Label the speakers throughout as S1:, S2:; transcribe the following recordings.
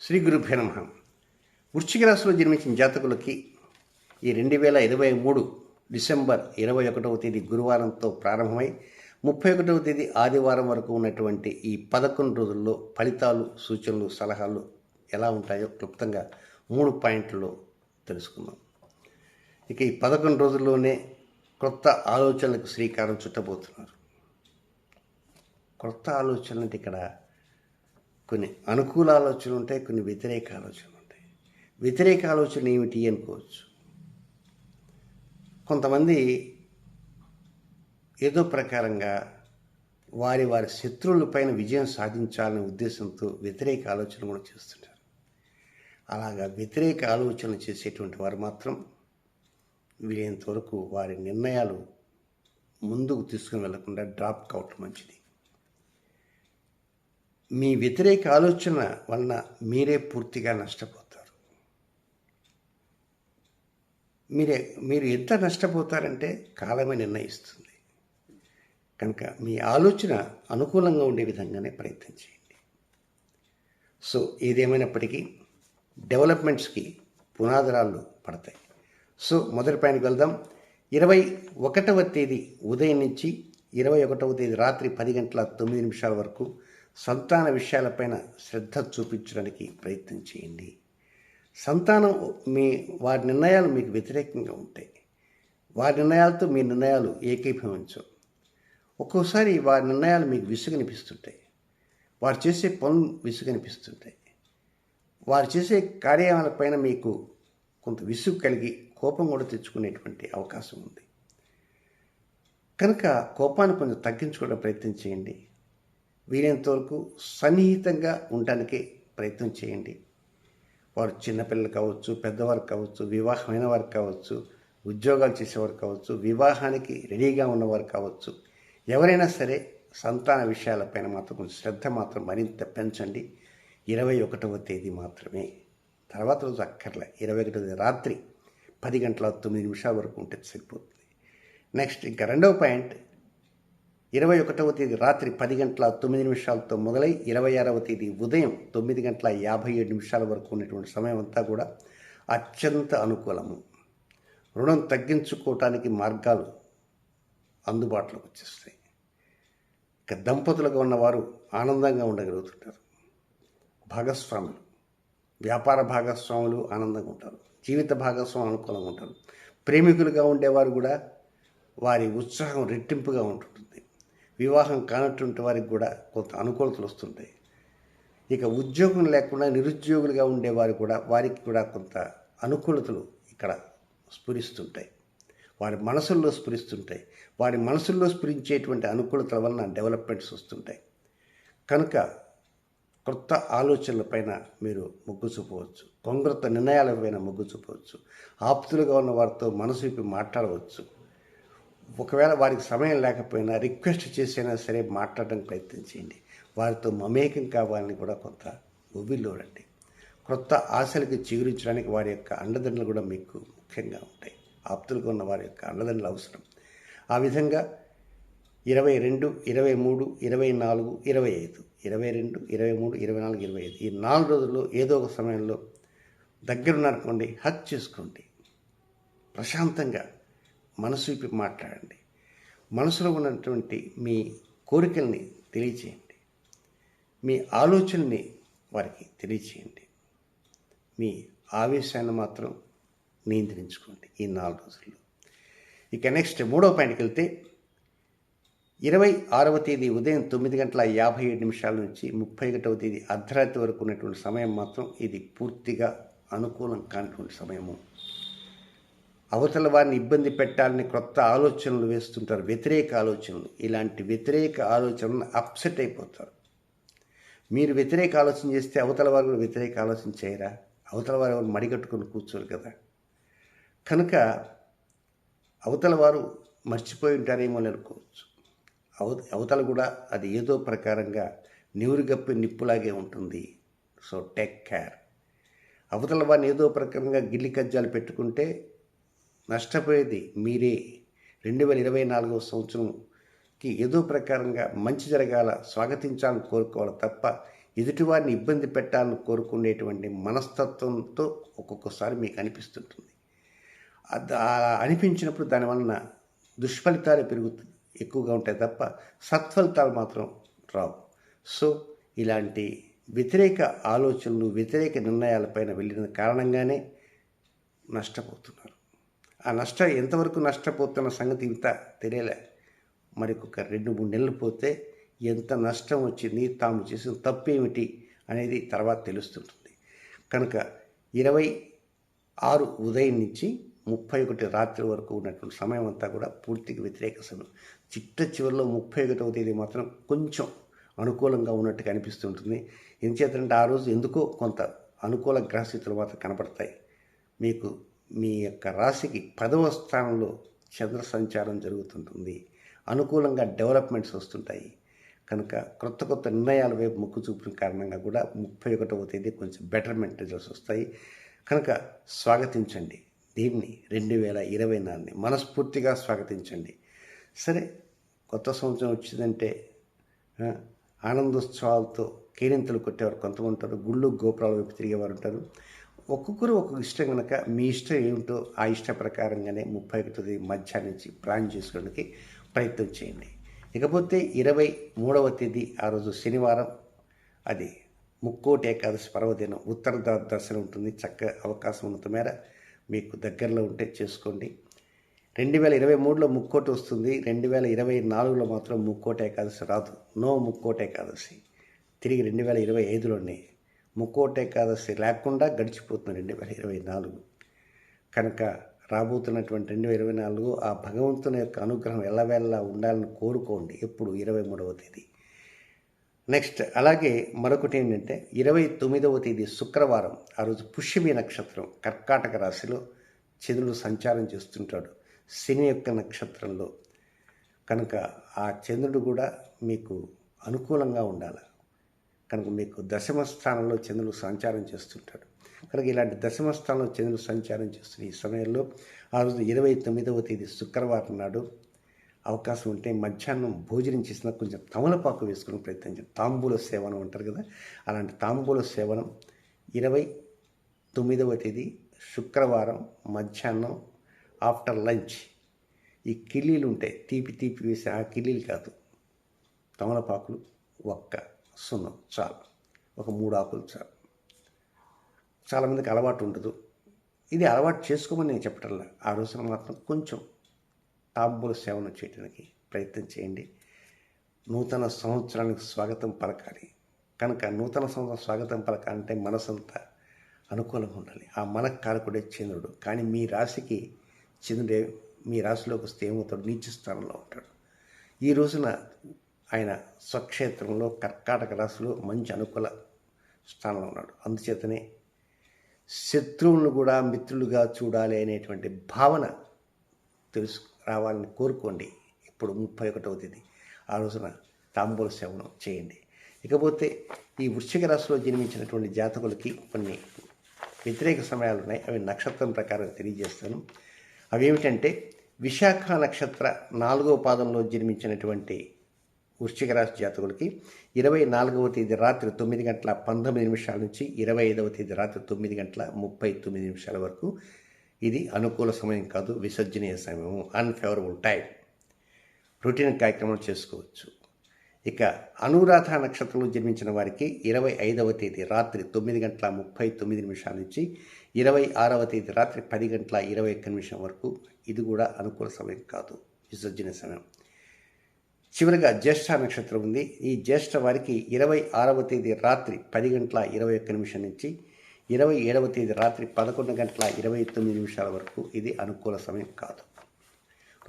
S1: శ్రీ గురు నమ. వృశ్చిక రాశిలో జన్మించిన జాతకులకి ఈ రెండు వేల ఇరవై మూడు డిసెంబర్ ఇరవై ఒకటవ తేదీ గురువారంతో ప్రారంభమై ముప్పై ఒకటవ తేదీ ఆదివారం వరకు ఉన్నటువంటి ఈ పదకొండు రోజుల్లో ఫలితాలు సూచనలు సలహాలు ఎలా ఉంటాయో క్లుప్తంగా మూడు పాయింట్లలో తెలుసుకుందాం. ఇక ఈ పదకొండు రోజుల్లోనే క్రొత్త ఆలోచనలకు శ్రీకారం చుట్టబోతున్నారు. క్రొత్త ఆలోచనలు అంటే ఇక్కడ కొన్ని అనుకూల ఆలోచనలు ఉంటాయి కొన్ని వ్యతిరేక ఆలోచనలు ఉంటాయి. వ్యతిరేక ఆలోచన ఏమిటి అనుకోవచ్చు? కొంతమంది ఏదో ప్రకారంగా వారి వారి శత్రువులపైన విజయం సాధించాలనే ఉద్దేశంతో వ్యతిరేక ఆలోచన కూడా చేస్తుంటారు. అలాగా వ్యతిరేక ఆలోచన చేసేటువంటి వారు మాత్రం వీలైనంత వరకు వారి నిర్ణయాలు ముందుకు తీసుకుని వెళ్ళకుండా డ్రాప్ కావటం మంచిది. మీ వ్యతిరేక ఆలోచన వలన మీరే పూర్తిగా నష్టపోతారు. మీరే మీరు ఎంత నష్టపోతారంటే కాలమే నిర్ణయిస్తుంది. కనుక మీ ఆలోచన అనుకూలంగా ఉండే విధంగానే ప్రయత్నం చేయండి. సో ఏదేమైనప్పటికీ డెవలప్మెంట్స్కి పునాదరాలు పడతాయి. సో మొదటి పైన వెళ్దాం. ఇరవై ఒకటవ తేదీ ఉదయం నుంచి ఇరవై ఒకటవ తేదీ రాత్రి పది గంటల తొమ్మిది నిమిషాల వరకు సంతాన విషయాలపైన శ్రద్ధ చూపించడానికి ప్రయత్నం చేయండి. సంతానం మీ వారి నిర్ణయాలు మీకు వ్యతిరేకంగా ఉంటాయి. వారి నిర్ణయాలతో మీ నిర్ణయాలు ఏకీభవించవు. ఒక్కోసారి వారి నిర్ణయాలు మీకు విసుగనిపిస్తుంటాయి వారు చేసే పనులు విసుగనిపిస్తుంటాయి వారు చేసే కార్యాలపైన మీకు కొంత విసుగు కలిగి కోపం కూడా తెచ్చుకునేటువంటి అవకాశం ఉంది. కనుక కోపాన్ని కొంచెం తగ్గించుకోవడం ప్రయత్నం చేయండి. వీలైనంత వరకు సన్నిహితంగా ఉండడానికే ప్రయత్నం చేయండి. వారు చిన్నపిల్లలు కావచ్చు పెద్దవారు కావచ్చు వివాహమైన వారు కావచ్చు ఉద్యోగాలు చేసేవారు కావచ్చు వివాహానికి రెడీగా ఉన్నవారు కావచ్చు ఎవరైనా సరే సంతాన విషయాలపైన మాత్రం కొంచెం శ్రద్ధ మాత్రం మరింత పెంచండి. ఇరవై ఒకటవ తేదీ మాత్రమే. తర్వాత రోజు అక్కర్లే. ఇరవై ఒకటవ రాత్రి పది గంటల తొమ్మిది నిమిషాల వరకు ఉంటే సరిపోతుంది. నెక్స్ట్ ఇంకా రెండవ పాయింట్ ఇరవై ఒకటవ తేదీ రాత్రి పది గంటల తొమ్మిది నిమిషాలతో మొదలై ఇరవై ఆరవ తేదీ ఉదయం తొమ్మిది గంటల యాభై ఏడు నిమిషాల వరకు ఉన్నటువంటి సమయం అంతా కూడా అత్యంత అనుకూలము. రుణం తగ్గించుకోవటానికి మార్గాలు అందుబాటులోకి వచ్చేస్తాయి. ఇక దంపతులుగా ఉన్నవారు ఆనందంగా ఉండగలుగుతుంటారు. భాగస్వాములు వ్యాపార భాగస్వాములు ఆనందంగా ఉంటారు. జీవిత భాగస్వాములు అనుకూలంగా ఉంటారు. ప్రేమికులుగా ఉండేవారు కూడా వారి ఉత్సాహం రెట్టింపుగా ఉంటుంది వివాహం కానటువంటి వారికి కూడా కొంత అనుకూలతలు వస్తుంటాయి. ఇక ఉద్యోగం లేకుండా నిరుద్యోగులుగా ఉండేవారు కూడా వారికి కూడా కొంత అనుకూలతలు ఇక్కడ స్ఫురిస్తుంటాయి. వారి మనసుల్లో స్ఫురిస్తుంటాయి. వారి మనసుల్లో స్ఫురించేటువంటి అనుకూలతల వలన డెవలప్మెంట్స్ వస్తుంటాయి. కనుక కొత్త ఆలోచనలపైన మీరు మొగ్గు చూపవచ్చు. కొంగ్రత నిర్ణయాలపైన మొగ్గు చూపవచ్చు. ఆప్తులుగా ఉన్న వారితో మనసు విప్పి మాట్లాడవచ్చు. ఒకవేళ వారికి సమయం లేకపోయినా రిక్వెస్ట్ చేసైనా సరే మాట్లాడడానికి ప్రయత్నం చేయండి. వారితో మమేకం కావాలని కూడా కొంత ఉవ్విల్లోడండి క్రొత్త ఆశలకు చిగురించడానికి వారి యొక్క అండదండలు కూడా మీకు ముఖ్యంగా ఉంటాయి. ఆప్తులుగా ఉన్న వారి యొక్క అండదండలు అవసరం. ఆ విధంగా ఇరవై రెండు ఇరవై మూడు ఇరవై నాలుగు ఇరవై ఐదు. ఇరవై రెండు ఇరవై మూడు ఇరవై నాలుగు ఇరవై ఐదు. ఈ నాలుగు రోజుల్లో ఏదో ఒక సమయంలో దగ్గరున్నారనుకోండి హక్ చేసుకోండి. ప్రశాంతంగా మనసు విప్పి మాట్లాడండి. మనసులో ఉన్నటువంటి మీ కోరికల్ని తెలియచేయండి. మీ ఆలోచనని వారికి తెలియచేయండి. మీ ఆవేశాన్ని మాత్రం నియంత్రించుకోండి ఈ నాలుగు రోజుల్లో. ఇక నెక్స్ట్ మూడవ పాయింట్కి వెళ్తే ఇరవై ఆరవ తేదీ ఉదయం తొమ్మిది గంటల యాభై ఏడు నిమిషాల నుంచి ముప్పై ఒకటవ తేదీ అర్ధరాత్రి వరకు ఉన్నటువంటి సమయం మాత్రం ఇది పూర్తిగా అనుకూలం కానటువంటి సమయము. అవతల వారిని ఇబ్బంది పెట్టాలని కొత్త ఆలోచనలు వేస్తుంటారు వ్యతిరేక ఆలోచనలు. ఇలాంటి వ్యతిరేక ఆలోచనలు అప్సెట్ అయిపోతారు. మీరు వ్యతిరేక ఆలోచన చేస్తే అవతల వారు కూడా వ్యతిరేక ఆలోచన చేయరా? అవతల వారు ఎవరు మడిగట్టుకొని కూర్చోరు కదా. కనుక అవతల వారు మర్చిపోయి ఉంటారేమో అని అనుకోవచ్చు. అవ అవతల కూడా అది ఏదో ప్రకారంగా నివురుగప్పి నిప్పులాగే ఉంటుంది. So take care. అవతల వారిని ఏదో ప్రకారంగా గిల్లి కజ్జాలు పెట్టుకుంటే నష్టపోయేది మీరే. రెండు వేల ఇరవై నాలుగవ సంవత్సరంకి ఏదో ప్రకారంగా మంచి జరగాల స్వాగతించాలని కోరుకోవాలి తప్ప ఎదుటివారిని ఇబ్బంది పెట్టాలని కోరుకునేటువంటి మనస్తత్వంతో ఒక్కొక్కసారి మీకు అనిపిస్తుంటుంది. అనిపించినప్పుడు దానివలన దుష్ఫలితాలు పెరుగుతుంది ఎక్కువగా ఉంటాయి తప్ప సత్ఫలితాలు మాత్రం రావు. సో ఇలాంటి వ్యతిరేక ఆలోచనలు వ్యతిరేక నిర్ణయాలపైన వెళ్ళిన కారణంగానే నష్టపోతున్నారు. ఆ నష్టం ఎంతవరకు నష్టపోతున్న సంగతి ఇంత తెలియలే. మరి ఒక రెండు మూడు నెలలు పోతే ఎంత నష్టం వచ్చింది తాము చేసిన తప్పేమిటి అనేది తర్వాత తెలుస్తుంటుంది. కనుక ఇరవై ఆరు ఉదయం నుంచి ముప్పై ఒకటి రాత్రి వరకు ఉన్నటువంటి సమయం అంతా కూడా పూర్తిగా వ్యతిరేక సమయం చిట్ట చివరిలో ముప్పై ఒకటవ తేదీ మాత్రం కొంచెం అనుకూలంగా ఉన్నట్టుగా అనిపిస్తుంటుంది. ఎంచేతంటే ఆ రోజు ఎందుకో కొంత అనుకూల గ్రహస్థితులు మాత్రం కనపడతాయి. మీకు మీ యొక్క రాశికి పదవ స్థానంలో చంద్ర సంచారం జరుగుతుంటుంది. అనుకూలంగా డెవలప్మెంట్స్ వస్తుంటాయి. కనుక కొత్త కొత్త నిర్ణయాల వైపు మొక్కు చూపిన కారణంగా కూడా ముప్పై ఒకటవ తేదీ కొంచెం బెటర్మెంట్ రిజల్ట్స్ వస్తాయి. కనుక స్వాగతించండి. దీన్ని రెండు వేల ఇరవై నాలుగుని మనస్ఫూర్తిగా స్వాగతించండి. సరే కొత్త సంవత్సరం వచ్చిందంటే ఆనందోత్సవాలతో కేరింతలు కొట్టేవారు కొంతమంది ఉంటారు. గుళ్ళు గోపురాల వైపు తిరిగేవారు ఉంటారు. ఒక్కొక్కరు ఒక్కొక్క ఇష్టం కనుక మీ ఇష్టం ఏమిటో ఆ ఇష్ట ప్రకారంగానే ముప్పై ఒకటిది మధ్యాహ్నం నుంచి ప్లాన్ చేసుకోవడానికి ప్రయత్నం చేయండి. ఇకపోతే ఇరవై మూడవ తేదీ ఆ రోజు శనివారం అది ముక్కోటి ఏకాదశి పర్వదినం. ఉత్తర దర్శనం ఉంటుంది. చక్క అవకాశం ఉన్నంత మేర మీకు దగ్గరలో ఉంటే చేసుకోండి. రెండు వేల ఇరవై మూడులో ముక్కోటి వస్తుంది. రెండు వేల ఇరవై నాలుగులో మాత్రం ముక్కోటి ఏకాదశి రాదు. నో ముక్కోటి ఏకాదశి. తిరిగి రెండు వేల ఇరవై ఐదులోనే ముక్కోట ఏకాదశి లేకుండా గడిచిపోతుంది రెండు వేల ఇరవై నాలుగు. కనుక రాబోతున్నటువంటి రెండు వేల ఇరవై నాలుగు ఆ భగవంతుని యొక్క అనుగ్రహం ఎల్లవేళలా ఉండాలని కోరుకోండి ఎప్పుడు ఇరవై మూడవ తేదీ. నెక్స్ట్ అలాగే మరొకటి ఏంటంటే ఇరవై తొమ్మిదవ తేదీ శుక్రవారం ఆ రోజు పుష్యమి నక్షత్రం కర్కాటక రాశిలో చంద్రుడు సంచారం చేస్తుంటాడు శని యొక్క నక్షత్రంలో. కనుక ఆ చంద్రుడు కూడా మీకు అనుకూలంగా ఉండాలి. కనుక మీకు దశమ స్థానంలో చంద్రుడు సంచారం చేస్తుంటాడు. కనుక ఇలాంటి దశమ స్థానంలో చంద్రుడు సంచారం చేస్తున్న ఈ సమయంలో ఆ రోజు ఇరవై తొమ్మిదవ తేదీ శుక్రవారం నాడు అవకాశం ఉంటే మధ్యాహ్నం భోజనం చేసిన కొంచెం తమలపాకు వేసుకుని ప్రయత్నించండి తాంబూల సేవనం అంటారు కదా అలాంటి తాంబూల సేవనం ఇరవై తొమ్మిదవ తేదీ శుక్రవారం మధ్యాహ్నం ఆఫ్టర్ లంచ్. ఈ కిల్లీలు ఉంటాయి తీపి తీపి వేసి ఆ కిల్లీలు కాదు తమలపాకులు ఒక్క సున్నం చాలు. ఒక మూడు ఆకులు చాలు చాలామందికి అలవాటు ఉండదు. ఇది అలవాటు చేసుకోమని నేను చెప్పటంలా ఆ రోజున మాత్రం కొంచెం తాంబూల సేవన చేయడానికి ప్రయత్నం చేయండి. నూతన సంవత్సరానికి స్వాగతం పలకాలి. కనుక నూతన సంవత్సరం స్వాగతం పలకాలంటే మనసంతా అనుకూలంగా ఉండాలి. ఆ మనకు కారకుడే చంద్రుడు. కానీ మీ రాశికి చంద్రుడే మీ రాశిలోకి వస్తే ఏమవుతాడు? నీచ స్థానంలో ఉంటాడు. ఈ రోజున ఆయన స్వక్షేత్రంలో కర్కాటక రాశిలో మంచి అనుకూల స్థానంలో ఉన్నాడు. అందుచేతనే శత్రువులను కూడా మిత్రులుగా చూడాలి అనేటువంటి భావన తెలుసు. రావాలని కోరుకోండి. ఇప్పుడు ముప్పై ఒకటవ తేదీ. ఆ రోజున తాంబూల సేవనం చేయండి. ఇకపోతే ఈ వృశ్చిక రాశిలో జన్మించినటువంటి జాతకులకి కొన్ని వ్యతిరేక సమయాలు ఉన్నాయి. అవి నక్షత్రం ప్రకారం తెలియజేస్తాను. అవి ఏమిటంటే విశాఖ నక్షత్ర నాలుగో పాదంలో జన్మించినటువంటి వృశ్చిక రాశి జాతకులకి ఇరవై నాలుగవ తేదీ రాత్రి తొమ్మిది గంటల పంతొమ్మిది నిమిషాల నుంచి ఇరవై ఐదవ తేదీ రాత్రి తొమ్మిది గంటల ముప్పై తొమ్మిది నిమిషాల వరకు. ఇది అనుకూల సమయం కాదు విసర్జనీయ సమయం అన్ఫేవరబుల్ టైం రొటీన్ కార్యక్రమాలు చేసుకోవచ్చు. ఇక అనురాధ నక్షత్రంలో జన్మించిన వారికి ఇరవై ఐదవ తేదీ రాత్రి తొమ్మిది గంటల ముప్పై తొమ్మిది నిమిషాల నుంచి ఇరవై ఆరవ తేదీ రాత్రి పది గంటల ఇరవై ఒక్క నిమిషం వరకు. ఇది కూడా అనుకూల సమయం కాదు విసర్జన సమయం. చివరిగా జ్యేష్ఠ నక్షత్రం ఉంది. ఈ జ్యేష్ఠ వారికి ఇరవై ఆరవ తేదీ రాత్రి పది గంటల ఇరవై ఒక్క నిమిషం నుంచి ఇరవై ఏడవ తేదీ రాత్రి పదకొండు గంటల ఇరవై తొమ్మిది నిమిషాల వరకు ఇది అనుకూల సమయం కాదు.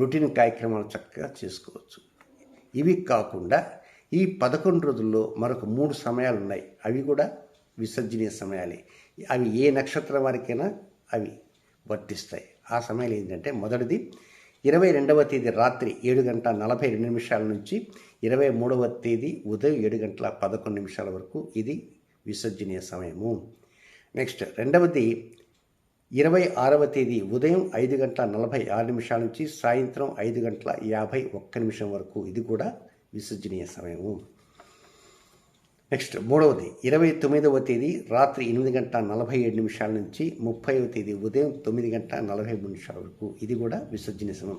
S1: రొటీన్ కార్యక్రమాలు చక్కగా చేసుకోవచ్చు. ఇవి కాకుండా ఈ పదకొండు రోజుల్లో మరొక మూడు సమయాలు ఉన్నాయి. అవి కూడా విసర్జనీయ సమయాలే. అవి ఏ నక్షత్రం వారికైనా అవి వర్తిస్తాయి ఆ సమయాలు ఏంటంటే మొదటిది ఇరవై రెండవ తేదీ రాత్రి ఏడు గంటల నలభై రెండు నిమిషాల నుంచి ఇరవై మూడవ తేదీ ఉదయం ఏడు గంటల పదకొండు నిమిషాల వరకు ఇది విసర్జనీయ సమయము. నెక్స్ట్ రెండవది ఇరవై ఆరవ తేదీ ఉదయం ఐదు గంటల నలభై ఆరు నిమిషాల నుంచి సాయంత్రం ఐదు గంటల యాభై ఒక్క నిమిషం వరకు ఇది కూడా విసర్జనీయ సమయము. నెక్స్ట్ మూడవది ఇరవై తొమ్మిదవ తేదీ రాత్రి ఎనిమిది గంట నలభై ఏడు నిమిషాల నుంచి ముప్పైవ తేదీ ఉదయం తొమ్మిది గంట నలభై మూడు నిమిషాల వరకు. ఇది కూడా విసర్జన సమయం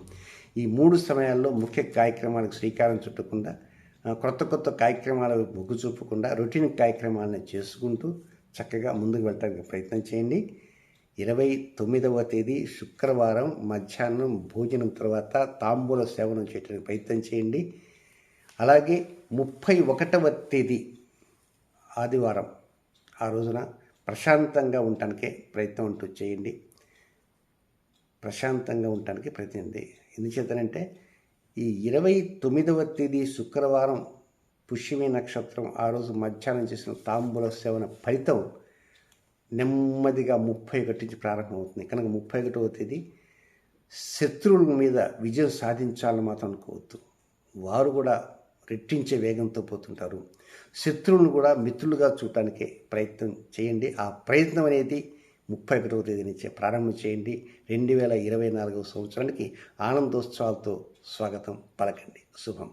S1: ఈ మూడు సమయాల్లో ముఖ్య కార్యక్రమాలకు శ్రీకారం చుట్టకుండా కొత్త కొత్త కార్యక్రమాలకు మొగ్గు చూపకుండా రొటీన్ కార్యక్రమాలను చేసుకుంటూ చక్కగా ముందుకు వెళ్ళడానికి ప్రయత్నం చేయండి. ఇరవై తొమ్మిదవ తేదీ శుక్రవారం మధ్యాహ్నం భోజనం తర్వాత తాంబూల సేవనం చేయడానికి ప్రయత్నం చేయండి. అలాగే ముప్పై ఒకటవ తేదీ ఆదివారం ఆ రోజున ప్రశాంతంగా ఉండటానికే ప్రయత్నం అంటూ చేయండి. ప్రశాంతంగా ఉండటానికి ప్రయత్నింది ఎందుచేతనంటే ఈ ఇరవై తొమ్మిదవ తేదీ శుక్రవారం పుష్యమి నక్షత్రం ఆ రోజు మధ్యాహ్నం చేసిన తాంబూల సేవన ఫలితం నెమ్మదిగా ముప్పై ఒకటి నుంచి ప్రారంభమవుతుంది. కనుక ముప్పై ఒకటవ తేదీ శత్రువుల మీద విజయం సాధించాలని మాత్రం అనుకోవద్దు. వారు కూడా రెట్టించే వేగంతో పోతుంటారు. శత్రువులను కూడా మిత్రులుగా చూడటానికి ప్రయత్నం చేయండి. ఆ ప్రయత్నం అనేది ముప్పై ఒకటవ తేదీ నుంచే ప్రారంభం చేయండి. రెండు వేల ఇరవై నాలుగవ సంవత్సరానికి ఆనందోత్సవాలతో స్వాగతం పలకండి. శుభం.